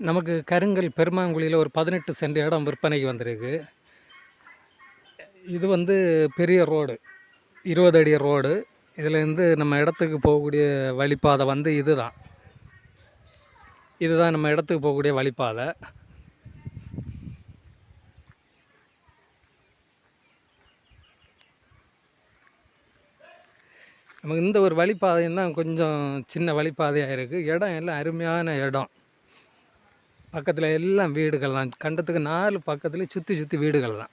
நமக்கு கருங்கல் பெருமாங்குழியில் ஒரு பதினெட்டு சென்ட் இடம் விற்பனைக்கு வந்திருக்கு. இது வந்து பெரிய ரோடு இருபது அடி ரோடு. இதுலேருந்து நம்ம இடத்துக்கு போகக்கூடிய வழிப்பாதை வந்து இதுதான். இதுதான் நம்ம இடத்துக்கு போகக்கூடிய வழிப்பாதை. நமக்கு இந்த ஒரு வழிப்பாதையும் தான் கொஞ்சம் சின்ன வழிப்பாதையாக இருக்குது இடம் எல்லாம் அருமையான இடம். பக்கத்தில் எல்லாம் வீடுகள் தான் கண்டத்துக்கு நாலு பக்கத்துலேயும் சுற்றி சுற்றி வீடுகள் தான்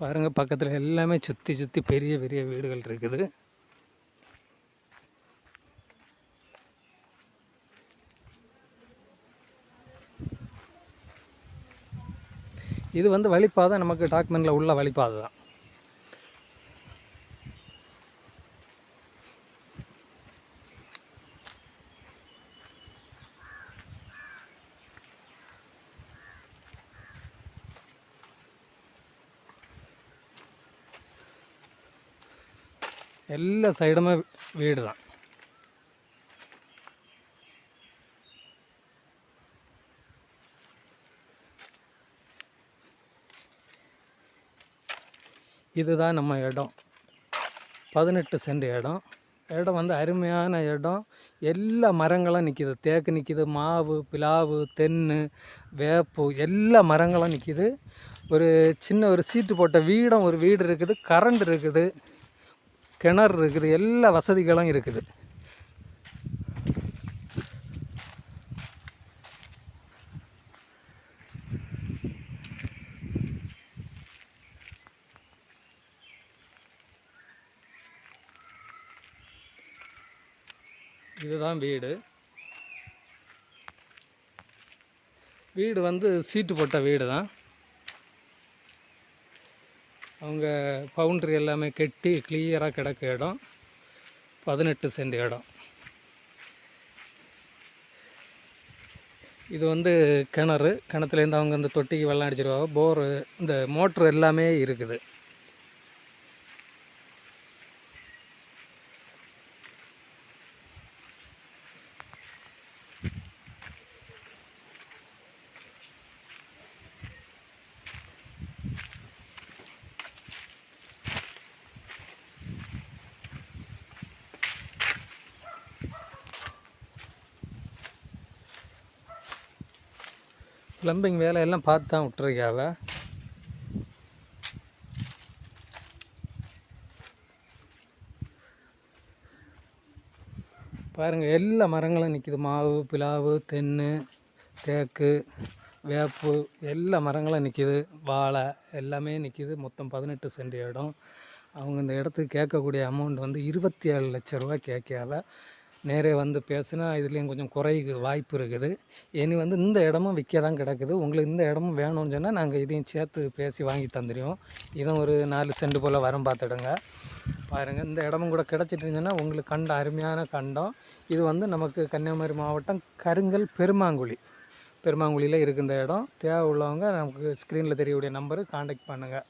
பாருங்கள் பக்கத்தில் எல்லாமே சுற்றி சுற்றி பெரிய பெரிய வீடுகள் இருக்குது. இது வந்து வழிப்பாதை நமக்கு டாக்குமெண்ட்டில் உள்ள வழிப்பாதை தான் எல்லா சைடுமே வீடு தான் இதுதான் நம்ம இடம். பதினெட்டு சென்ட் இடம். இடம் வந்து அருமையான இடம். எல்லா மரங்களும் நிற்கிது தேக்கு நிற்கிது மாவு பிலாவு தென்னு வேப்பு எல்லா மரங்களும் நிற்கிது ஒரு சின்ன ஒரு சீட்டு போட்ட வீடும் ஒரு வீடு இருக்குது. கரண்ட் இருக்குது. கிணறு இருக்குது எல்லா வசதிகளும் இருக்குது. இதுதான் வீடு. வீடு வந்து சீட்டு போட்ட வீடு தான் அவங்க பவுண்ட்ரி எல்லாமே கெட்டி கிளியராக கிடக்க இடம். பதினெட்டு சென்ட் இடம். இது வந்து கிணறு. கிணத்துலேருந்து அவங்க இந்த தொட்டிக்கு வெள்ளம் அடிச்சிருவாங்க. போரு இந்த மோட்ரு எல்லாமே இருக்குது. ப்ளம்பிங் வேலையெல்லாம் பார்த்து தான் விட்டுருக்காவ பாருங்கள் எல்லா மரங்களும் நிற்கிது மாவு பிலாவு தென்னு தேக்கு வேப்பு எல்லா மரங்களும் நிற்கிது வாழை எல்லாமே நிற்கிது மொத்தம் பதினெட்டு சென்ட் இடம். அவங்க இந்த இடத்துக்கு கேட்கக்கூடிய அமௌண்ட் வந்து இருபத்தி ஏழு லட்ச ரூபா கேட்காவ நேரே வந்து பேசுனா இதுலேயும் கொஞ்சம் குறைக்கு வாய்ப்பு இருக்குது. இனி வந்து இந்த இடமும் விற்க தான் கிடக்குது. உங்களுக்கு இந்த இடமும் வேணும்னு சொன்னால் நாங்கள் இதையும் சேர்த்து பேசி வாங்கி தந்துடுவோம் இதுவும் ஒரு நாலு சென்ட் போல் வரம் பார்த்துடுங்க. பாருங்கள் இந்த இடமும் கூட கிடச்சிட்டு இருந்துச்சுன்னா உங்களுக்கு கண்ட அருமையான கண்டம். இது வந்து நமக்கு கன்னியாகுமரி மாவட்டம் கருங்கல் பெருமாங்குழி. பெருமாங்குழியில் இருக்குது இந்த இடம். தேவை உள்ளவங்க நமக்கு ஸ்க்ரீனில் தெரியக்கூடிய நம்பரு காண்டாக்ட் பண்ணுங்கள்